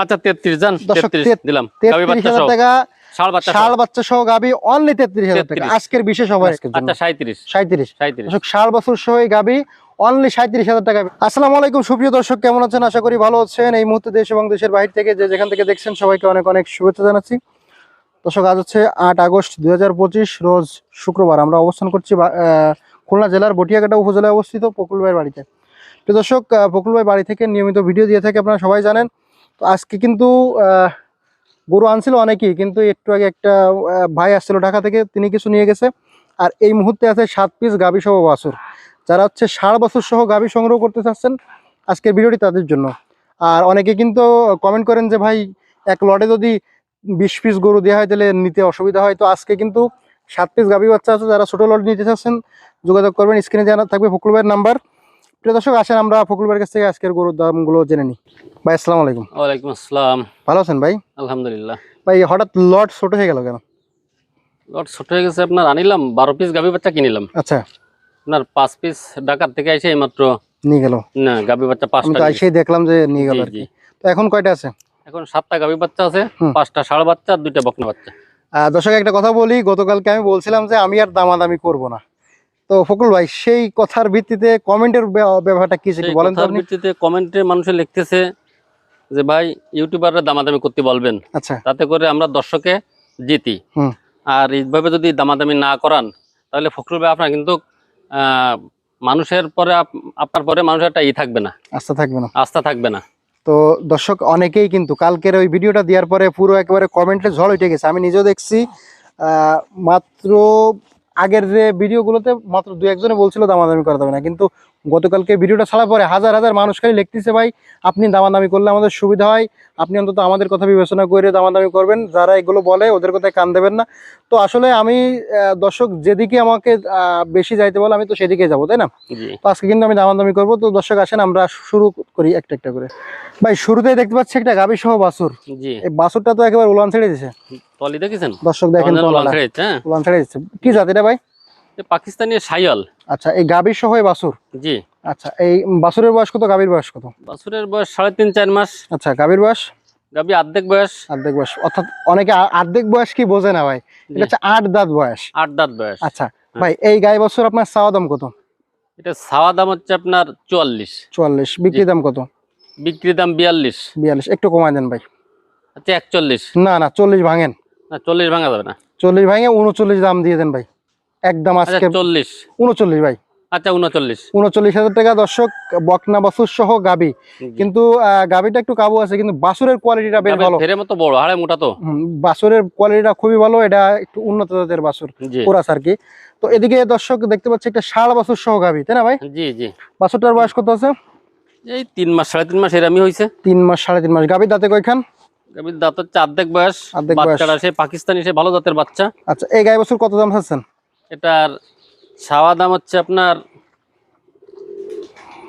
আচ্ছা জান দিলাম। গাবি বাচ্চা সহ টাকা ষাড় বাচ্চা সহ গাবি অনলি তেত্রিশ হাজার টাকা। আজকের বিশেষ অফার। আচ্ছা বছর সহ গাবি অনলি সাঁত্রিশ হাজার টাকা। আসসালামু আলাইকুম সুপ্রিয় দর্শক কেমন আছেন? আশা করি ভালো আছেন। এই মুহূর্তে দেশ এবং দেশের বাইরে থেকে যে যেখান থেকে দেখছেন সবাইকে অনেক অনেক শুভেচ্ছা জানাচ্ছি। দর্শক আজ হচ্ছে আট আগস্ট দুই হাজার পঁচিশ রোজ শুক্রবার। আমরা অবস্থান করছি খুলনা জেলার বটিয়াঘাটা উপজেলায় অবস্থিত পকুল ভাইয়ের বাড়িতে। তো দর্শক পকুল ভাই বাড়ি থেকে নিয়মিত ভিডিও দিয়ে থাকে আপনারা সবাই জানেন। তো আজকে কিন্তু গরু আনছিল অনেকেই, কিন্তু একটু আগে একটা ভাই আসছিল ঢাকা থেকে, তিনি কিছু নিয়ে গেছে। আর এই মুহূর্তে আছে সাত পিস গাবি সহ বাছুর। যারা হচ্ছে ষাট বছর সহ গাভী সংগ্রহ করতে চাচ্ছেন, আজকের ভিডিওটি তাদের জন্য। আর অনেকে কিন্তু কমেন্ট করেন যে, ভাই, এক লটে যদি বিশ পিস গরু দেওয়া হয়, তাহলে নিতে অসুবিধা হয়। তো আজকে কিন্তু সাত পিস গাভী বাচ্চা আছে, যারা ছোটো লটে নিতে চাচ্ছেন, যোগাযোগ করবেন। স্ক্রিনে জানা থাকবে ফকুল ভাইয়ের নাম্বার। প্রিয় দর্শক আসেন আমরা ফকুল ভাইয়ের কাছ থেকে আজকের গরুর দামগুলো জেনে নিই। ভাই আসসালামু আলাইকুম। ওয়ালাইকুম আসসালাম। ভালো আছেন ভাই? আলহামদুলিল্লাহ। ভাই হঠাৎ লট ছোট হয়ে গেল কেন? লট ছোট হয়ে গেছে আপনার আনিলাম বারো পিস গাবি বাচ্চা কিনিলাম। আচ্ছা। আপনার পাঁচ পিস ঢাকার থেকে এসে মাত্র নিয়ে গেল। না গাবি বাচ্চা পাঁচটা এসেই দেখলাম যে নিয়ে গেল আর কি। তো এখন কয়টা আছে? এখন সাতটা গাবি বাচ্চা আছে পাঁচটা ষাড় বাচ্চা আর দুইটা বকনা বাচ্চা। দর্শক একটা কথা বলি গতকালকে আমি বলছিলাম যে আমি আর দামাদামি করব না। তো ফকুল ভাই সেই কথার ভিত্তিতে কমেন্টের ব্যাপারটা কি বলেন কথার ভিত্তিতে কমেন্টে মানুষে লিখতেছে যে ভাই ইউটিউবাররা দামাদামি করতে বলবেন। আচ্ছা। তাতে করে আমরা দর্শকে জিতি। আর এইভাবে যদি দামাদামি না করান তাহলে ফখরুল ভাই আপনার কিন্তু মানুষের পরে আপ- আপনার পরে মানুষের একটা ই থাকবে না। আস্থা থাকবে না। আস্থা থাকবে না। তো দর্শক অনেকেই কিন্তু কালকের ওই ভিডিওটা দেওয়ার পরে পুরো একেবারে কমেন্টে ঝড় উঠে গেছে। আমি নিজেও দেখছি মাত্র আগের যে ভিডিওগুলোতে মাত্র দু একজনে বলছিল দামাদামি করা যাবে না। কিন্তু গতকালকে ভিডিওটা ছাড়া পরে হাজার হাজার মানুষ খালি লিখতেছে ভাই আপনি দামাদামি করলে আমাদের সুবিধা হয়। আপনি অন্তত আমাদের কথা বিবেচনা করে দামাদামি করবেন। যারা এগুলো বলে ওদের কথায় কান দেবেন না। তো আসলে আমি দর্শক যেদিকে আমাকে আহ, বেশি যাইতে বলে আমি তো সেদিকে যাব তাই না? তো আজকে কিন্তু আমি দামাদামি করব। তো দর্শক আসেন আমরা শুরু করি একটা একটা করে। ভাই শুরুতেই দেখতে পাচ্ছি একটা গাভী সহ বাছুর। জি। এই বাছুরটা তো একেবারে উলান ছেড়ে দিছে। তলি দেখেছেন? দর্শক দেখেন হ্যাঁ। উলান ছেড়ে দিচ্ছে। কি জাত এটা ভাই? পাকিস্তানি সাইয়াল আচ্ছা এই গাভী সহ বাছুর? জি। আচ্ছা এই বাছুরের বয়স কত গাভীর বয়স কত? বাছুরের বয়স সাড়ে তিন চার মাস। আচ্ছা গাভীর বয়স? অর্ধেক বয়স। অর্ধেক বয়স। অর্থাৎ অনেকে অর্ধেক বয়স কি বোঝে না ভাই? এটা হচ্ছে আট দাঁত বয়স। আট দাঁত বয়স। আচ্ছা ভাই এই গাই আপনার চাওয়া দাম কত? এটা দাম হচ্ছে আপনার চুয়াল্লিশ। চুয়াল্লিশ। বিক্রি দাম কত? বিক্রি দাম বিয়াল্লিশ। বিয়াল্লিশ। একটু কমায় দেন ভাই। আচ্ছা একচল্লিশ। না না চল্লিশ ভাঙেন। না চল্লিশ ভাঙা যাবে না। চল্লিশ ভাঙে উনচল্লিশ দাম দিয়ে দেন ভাই। একদম আচ্ছা আজকে চল্লিশ। উনচল্লিশ ভাই। আচ্ছা উনচল্লিশ উনচল্লিশ হাজার টাকা দর্শক বকনা বাছুর সহ গাবি। কিন্তু গাবিটা একটু কাবু আছে কিন্তু বাছুরের কোয়ালিটিটা বেশ ভালো। মতো বড় হাড়ে মোটা তো। হুম, বাছুরের কোয়ালিটিটা খুবই ভালো এটা একটু উন্নত জাতের বাছুর জি। কোরাস আর কি। তো এদিকে দর্শক দেখতে পাচ্ছি একটা ষাড় বাছুর সহ গাবি তাই না ভাই? জি জি। বাছুরটার বয়স কত আছে? এই তিন মাস সাড়ে তিন মাস এরামি হয়েছে তিন মাস সাড়ে তিন মাস। গাবির দাঁতে কয়খান? গাভীর দাঁত হচ্ছে অর্ধেক বয়স। অর্ধেক বয়স। বাচ্চাটা সে পাকিস্তানি সে ভালো জাতের বাচ্চা। আচ্ছা এই গাই বাছুর কত দাম চাচ্ছেন? এটার ছাওয়া দাম হচ্ছে আপনার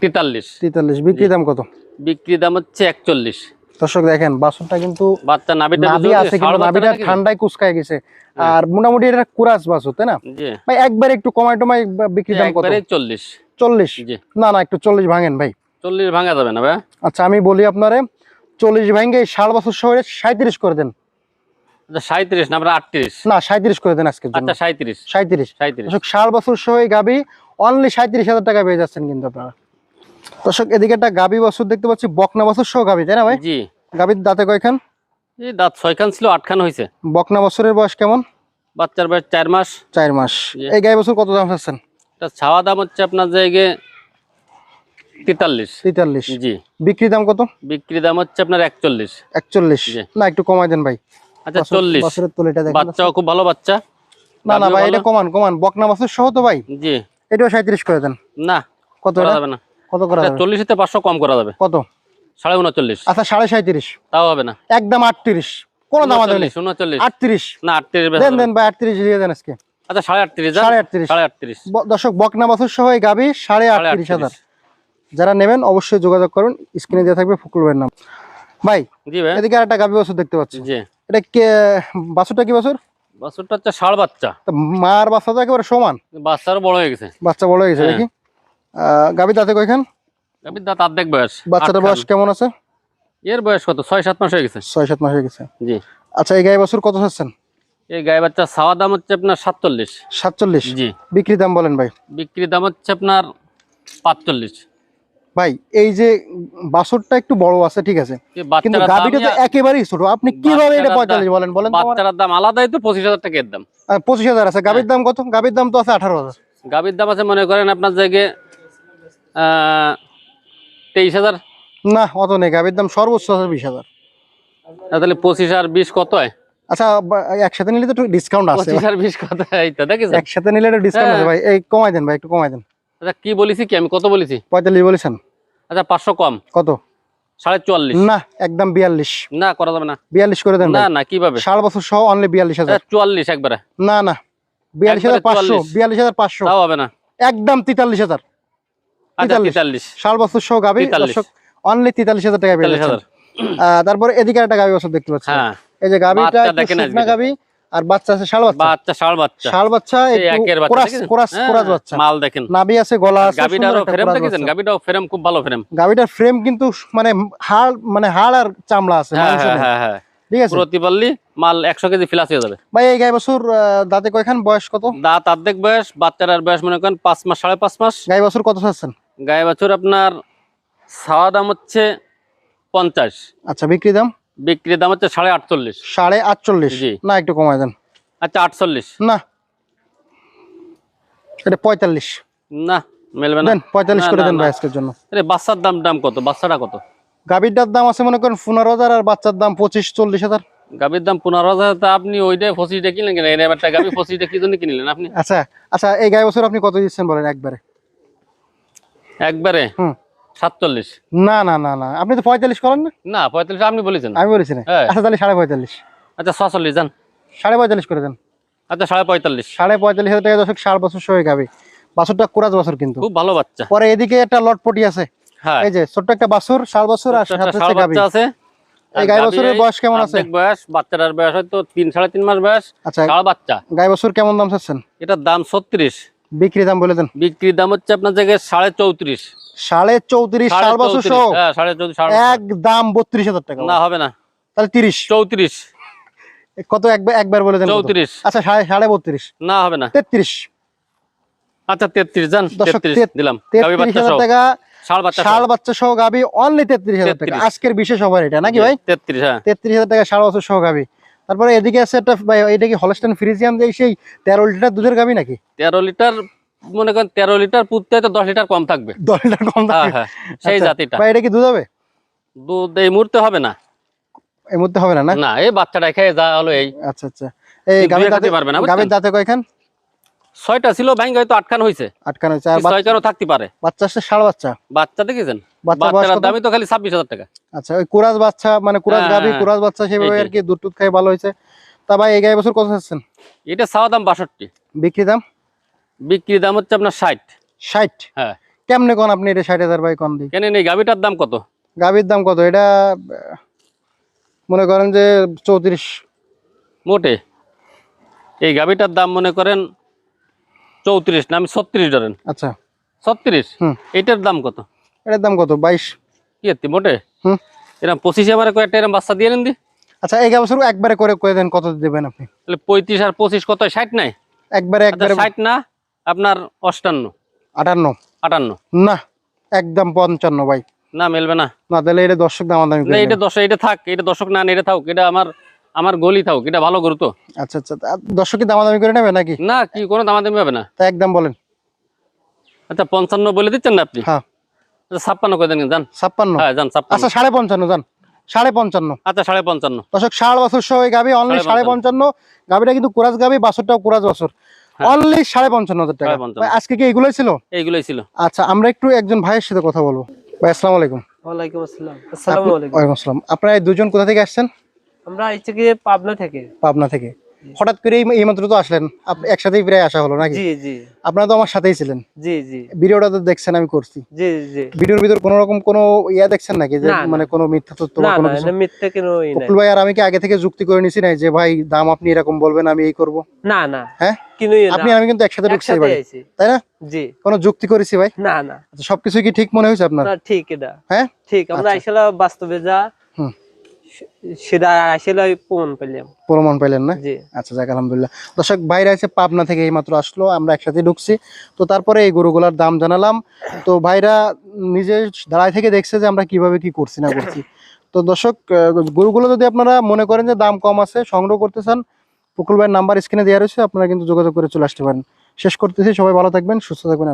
তেতাল্লিশ। তেতাল্লিশ। বিক্রি দাম কত? বিক্রি দাম হচ্ছে একচল্লিশ। দর্শক দেখেন বাছুরটা কিন্তু বাচ্চা নাভিটা নাভি আছে কিন্তু নাভিটা ঠান্ডায় কুচকায় গেছে। আর মোটামুটি এটা কুরাস বাছুর তাই না? ভাই একবার একটু কমাই টমাই বিক্রি দাম কত? একবারে চল্লিশ। চল্লিশ? জি। না না একটু চল্লিশ ভাঙেন ভাই। চল্লিশ ভাঙা যাবে না ভাই? আচ্ছা আমি বলি আপনারে চল্লিশ ভাঙে ষাট বছর শহরে সাঁত্রিশ করে দেন। আচ্ছা সাঁত্রিশ না আমরা না সাঁত্রিশ করে দেন আচ্ছা দর্শক বছর সহ এই গাবি অনলি সাঁত্রিশ হাজার টাকা পেয়ে যাচ্ছেন কিন্তু আপনারা। দর্শক এদিকে একটা গাবি বছর দেখতে পাচ্ছি বকনা বছর সহ গাবি তাই না ভাই? জি। গাবির দাঁতে কয়খান? এই দাঁত ছয়খান ছিল আটখান বকনা বছরের বয়স কেমন? বাচ্চার বয়স মাস। মাস। এই গাই বছর কত দাম চাচ্ছেন? এটা ছাওয়া দাম হচ্ছে আপনার জায়গায় জি। বিক্রি দাম কত? বিক্রি দাম হচ্ছে আপনার একচল্লিশ। একচল্লিশ। জি। না একটু কমাই দেন ভাই। আচ্ছা বছর- চল্লিশ। বছরের তলিটা দেখেন খুব ভালো বাচ্চা। না না ভাই এটা কমান কমান। বকনা বছর সহ তো ভাই। জি। এটাও সাঁত্রিশ করে দেন। না কত করা যাবে না। কত করা যাবে? চল্লিশে পাঁচশো কম করা যাবে। কত? সাড়ে উনচল্লিশ। আচ্ছা সাড়ে সাঁত্রিশ তাও হবে না। একদম আটত্রিশ। কোনো দাম নেই উনচল্লিশ উনচল্লিশ। না আটত্রিশ বেচা দেন দেন ভাই আটত্রিশ দিয়ে দেন আজকে। আচ্ছা সাড়ে আটত্রিশ যান। সাড়ে আটত্রিশ। সাড়ে আটত্রিশ। ব- দর্শক বকনা বছর সহ এই গাবি সাড়ে সাড়ে আটত্রিশ হাজার। আটত্রিশ। যারা নেবেন অবশ্যই যোগাযোগ করুন। স্ক্রিনে দেওয়া থাকবে ফুকুলবের নাম। ভাই জি ভাই। এদিকে আর একটা গাবি বছর দেখতে পাচ্ছি। জি। এটা কে বাছুরটা কি বছর? বাছুরটা হচ্ছে ষাড় বাচ্চা। মার বাচ্চা তো একেবারে সমান। বাচ্চারও বড় হয়ে গেছে। বাচ্চা বড় হয়ে গেছে হ্যাঁ। দেখি আহ, গাবি দাঁতে কয়খান? গাভীর দাঁত অর্ধেক বয়স। বাচ্চাটার বয়স কেমন আছে? এর বয়স কত? ছয় সাত মাস হয়ে গেছে। ছয় সাত মাস হয়ে গেছে। জি। আচ্ছা এই গাই বছর কত চাচ্ছেন? এই গায়ে বাচ্চা ছাওয়া দাম হচ্ছে আপনার সাতচল্লিশ। সাতচল্লিশ। জি। বিক্রি দাম বলেন ভাই। বিক্রি দাম হচ্ছে আপনার পাঁচচল্লিশ। ভাই এই যে বাছরটা একটু বড় আছে ঠিক আছে। কিন্তু গাবিটা তো একেবারেই ছোট। আপনি কীভাবে এটা পঁয়তাল্লিশ বলেন? বলেন? বাচ্চাটার দাম আলাদাই তো পঁচিশ হাজার টাকা এর দাম পঁচিশ হাজার আছে। গাবির দাম কত? গাবির দাম তো আছে আঠারো হাজার। গাভীর দাম আছে মনে করেন আপনার জায়গায় তেইশ হাজার। না অত নেই। গাবির দাম সর্বোচ্চ আছে বিশ হাজার। তাহলে পঁচিশ আর বিশ কত হয়? আচ্ছা একসাথে নিলে তো ডিসকাউন্ট আছে। আর কত হয়? এই তো দেখেছেন? একসাথে নিলে ডিসকাউন্ট আছে হ্যাঁ। ভাই। এই কমাই দেন ভাই একটু কমাই দেন। আচ্ছা কি বলেছি কি? আমি কত বলেছি? পঁয়তাল্লিশ বলেছেন? আচ্ছা পাঁচশো কম। কত? সাড়ে চুয়াল্লিশ। না একদম বিয়াল্লিশ। না করা যাবে না। বিয়াল্লিশ করে দেন না না কীভাবে? ষাট বছর সহ অনলি বিয়াল্লিশ হাজার। আচ্ছা, চুয়াল্লিশ একবারে। না না বিয়াল্লিশ হাজার পাঁচশো বিয়াল্লিশ হাজার পাঁচশো। হবে না। একদম তেতাল্লিশ হাজার। আচ্ছা 43 তেতাল্লিশ। ষাট বছর সহ গাবি অনলি তেতাল্লিশ হাজার টাকা যাচ্ছেন। হাজার। তারপরে এদিকে একটা গাবি বছর দেখতে পাচ্ছি হ্যাঁ। এই যে গাবিটা। গাবি আর বাচ্চা আছে শাল বাচ্চা। বাচ্চা ষাড় বাচ্চা। শাল বাচ্চা এই একের বাচ্চা কোরাস কোরাস হ্যাঁ, কোরাস বাচ্চা। মাল দেখেন। নাভি আছে গলা আছে গাবিটারও ফ্রেম বাচ্চা। গাবিটাও ফ্রেম খুব ভালো ফ্রেম গাবিটার ফ্রেম কিন্তু মানে হাড় মানে হাড় আর চামড়া আছে হ্যাঁ হ্যাঁ হ্যাঁ হ্যাঁ। ঠিক আছে? প্রতি মাল একশো কেজি ফিলাস হয়ে যাবে। ভাই এই গাই বছর দাঁতে কয়খান বয়স কত? দাঁত অর্ধেক বয়স বাচ্চাটার বয়স মনে করেন পাঁচ মাস সাড়ে পাঁচ মাস। গাই বছর কত চাচ্ছেন? গাই বছর আপনার ছাওয়া দাম হচ্ছে পঞ্চাশ। আচ্ছা বিক্রি দাম? বিক্রির দাম হচ্ছে সাড়ে আটচল্লিশ। সাড়ে আটচল্লিশ। না একটু কমাই দেন। আচ্ছা আটচল্লিশ। না। এটা পঁয়তাল্লিশ। না মেলবে না। পঁয়তাল্লিশ করে দেন আজকের জন্য। বাচ্চার দাম দাম কত? বাচ্চাটা কত? গাবিটার দাম আছে মনে করেন পনেরো হাজার আর বাচ্চার দাম পঁচিশ চল্লিশ হাজার। গাবির দাম পনেরো হাজার তা আপনি ওইটাই পঁচিশটা কিনলেন কেন? একটা গাবি পঁচিশটা কি জন্য কিনলেন আপনি? আচ্ছা আচ্ছা এই গাই বছর আপনি কত দিচ্ছেন বলেন একবারে? একবারে? হুম। সাতচল্লিশ। না না না না। আপনি তো পঁয়তাল্লিশ করেন না? না পঁয়তাল্লিশ আপনি বলেছেন আমি বলেছি না। হ্যাঁ। আচ্ছা তাহলে সাড়ে পঁয়তাল্লিশ। আচ্ছা ছচল্লিশ যান। সাড়ে পঁয়তাল্লিশ করে দেন। আচ্ছা সাড়ে পঁয়তাল্লিশ। সাড়ে পঁয়তাল্লিশ হাজার টাকা দশক ষাট বছর সহ গাবি। বাছরটা কুরাজ বছর কিন্তু। খুব ভালো বাচ্চা। পরে এদিকে একটা লটপটি আছে। হ্যাঁ। এই যে ছোট্ট একটা বাছুর ষাট বছর আর সাথে গাবি। আছে। এই গাই বছরের বয়স কেমন আছে? বয়স বাচ্চাটার বয়স হয়তো তিন সাড়ে তিন মাস বয়স। আচ্ছা। বাচ্চা। গাই বছর কেমন দাম চাচ্ছেন? এটার দাম ছত্রিশ। বিক্রি দাম বলে দেন। বিক্রির দাম হচ্ছে আপনার জায়গায় সাড়ে চৌত্রিশ। সাড়ে চৌত্রিশ সাড়ে ষাট বছর চৌত্রিশ, হ্যাঁ সাড়ে চৌত্রিশ এক দাম বত্রিশ হাজার টাকা। না হবে না। তাহলে তিরিশ। চৌত্রিশ। কত একবার একবার বলে দেন চৌত্রিশ। আচ্ছা সাড়ে সাড়ে বত্রিশ। না হবে না। তেত্রিশ। আচ্ছা তেত্রিশ তেত- দিলাম। গাভী তেত্রিশ হাজার টাকা। ষাট বাচ্চা সহ। গাবি অনলি তেত্রিশ হাজার টাকা। আজকের বিশেষ অফার এটা নাকি ভাই? তেত্রিশ হ্যাঁ। তেত্রিশ হাজার টাকা ষাট বছর সহ গাবি তারপরে এদিকে আছে একটা এটা কি হলস্টেন ফ্রিজিয়াম যে সেই তেরো লিটার দুধের গাবি নাকি? তেরো লিটার মনে করেন তেরো লিটার পুঁততে তো দশ লিটার কম থাকবে। দশ লিটার কম হ্যাঁ হ্যাঁ সেই আচ্ছা, জাতিটা। ভাই এটা কি দুধ হবে? দুধ এই মুহূর্তে হবে না। এই মুহূর্তে হবে না না? এই বাচ্চাটা খেয়ে যা হলো এই। আচ্ছা আচ্ছা। এই গাবির দাঁতে পারবে না? গাবির দাঁতে কয়খান? ছয়টা ছিল ব্যাংক হয়তো আটখান হয়েছে। আটকানো হয়েছে আর ছয়খানও থাকতে পারে। বাচ্চা আসছে ষাট বাচ্চা। বাচ্চা দেখেছেন? বাচ্চা বয়স বাচ্চাটার কত? দামই তো খালি ছাব্বিশ হাজার টাকা। আচ্ছা ওই কুরাজ বাচ্চা মানে কুরাজ হ্যাঁ, গাবি হ্যাঁ, কুরাজ বাচ্চা সেভাবে এইটাই। আর কি দুধ টুধ খাই ভালো হয়েছে। তা ভাই এই বছর কত চাচ্ছেন? এটা চাওয়া দাম বাষট্টি। বিক্রি দাম? বিক্রির দাম হচ্ছে আপনার ষাট। ষাট? হ্যাঁ। কেমনে কোন আপনি এটা ষাট হাজার ভাই কম দিই কেন এই গাভিটার দাম কত? গাবির দাম কত? এটা মনে করেন যে চৌত্রিশ। মোটে। এই গাভিটার দাম মনে করেন চৌত্রিশ না আমি ছত্রিশ ধরেন। আচ্ছা। ছত্রিশ? হুম। এটার দাম কত? এটার দাম কত? বাইশ। কি এত্তি মোটে? হুম। এরকম পঁচিশে আমার কয়েকটা এরকম বাচ্চা দিয়ে নেন দি। আচ্ছা এই বছর একবারে করে করে দেন কত দেবেন আপনি? তাহলে পঁয়ত্রিশ আর পঁচিশ কত ষাট নাই? একবারে আচ্ছা একবারে ষাট না আপনার অষ্টান্ন। আটান্ন। আটান্ন। না একদম পঞ্চান্ন ভাই। না মেলবে না। না তাহলে এটা দর্শক দাম দামি না এটা দশ এটা থাক এটা দর্শক না এটা থাক এটা আমার আমার গলি থাক এটা ভালো গরু তো। আচ্ছা আচ্ছা। দর্শক কি দামাদামি করে নেবে নাকি? না কি কোনো দামাদামি হবে না। তা একদম বলেন। আচ্ছা পঞ্চান্ন বলে দিচ্ছেন না আপনি? হ্যাঁ। আচ্ছা ছাপ্পান্ন করে দেন যান। ছাপ্পান্ন? হ্যাঁ যান ছাপ্পান্ন। আচ্ছা সাড়ে পঞ্চান্ন যান। সাড়ে পঞ্চান্ন। আচ্ছা সাড়ে পঞ্চান্ন। দর্শক ষাট বছর সহ এই গাবি অনলি সাড়ে পঞ্চান্ন। গাবিটা কিন্তু কুরাজ গাবি বাছরটাও কুরাজ বছর। হ্যাঁ। অনলি সাড়ে পঞ্চান্ন হাজার টাকা। ভাই, আজকে কি এগুলোই ছিল? এইগুলোই ছিল। আচ্ছা আমরা একটু একজন ভাইয়ের সাথে কথা বলব। ভাই আসসালামু আলাইকুম। ওয়ালাইকুম আসসালাম। আসসালামু আলাইকুম। ওয়ালাইকুম আসসালাম। আপনারা এই দুজন কোথা থেকে আসছেন? আমরা আইছি গিয়ে পাবনা থেকে। পাবনা থেকে। হঠাৎ করে এই- এইমাত্র তো আসলেন। আপনি একসাথেই প্রায় আসা হলো নাকি? জি জি। আপনারা তো আমার সাথেই ছিলেন। জি জি। ভিডিওটা তো দেখছেন আমি করছি। জি জি। ভিডিওর ভিতর কোনো রকম কোনো ইয়া দেখছেন নাকি? যে না, না। মানে কোনো মিথ্যা তথ্য বা কোনো কিছু? এটা মিথ্যে কেন ভাই আর আমি কি আগে থেকে যুক্তি করে নিছি নাই যে ভাই দাম আপনি এরকম বলবেন আমি এই করব? না না। হ্যাঁ? কিনুই না আপনি আমি কিন্তু একসাথে ঢুকছি ভাই। তাই না? জি। কোনো যুক্তি করেছি ভাই? না না। আচ্ছা সবকিছু কি ঠিক মনে হয়েছে আপনার? না ঠিক এটা। হ্যাঁ? ঠিক আমরা আচ্ছা। বাস্তবে যা হুম। সেটা আসলে প্রমাণ পেলাম। প্রমাণ পাইলেন না? জি। আচ্ছা যাক আলহামদুলিল্লাহ। দর্শক বাইরে আছে পাবনা থেকে এইমাত্র আসলো আমরা একসাথে ঢুকছি। তো তারপরে এই গরুগুলার দাম জানালাম। তো ভাইরা নিজে দাঁড়ায় থেকে দেখছে যে আমরা কীভাবে কি করছি না করছি। তো দর্শক গরুগুলো যদি আপনারা মনে করেন যে দাম কম আছে সংগ্রহ করতে চান ভাইয়ের নাম্বার স্ক্রিনে দেওয়া রয়েছে আপনারা কিন্তু যোগাযোগ করে চলে আসতে পারেন। শেষ করতেছি সবাই ভালো থাকবেন সুস্থ থাকবেন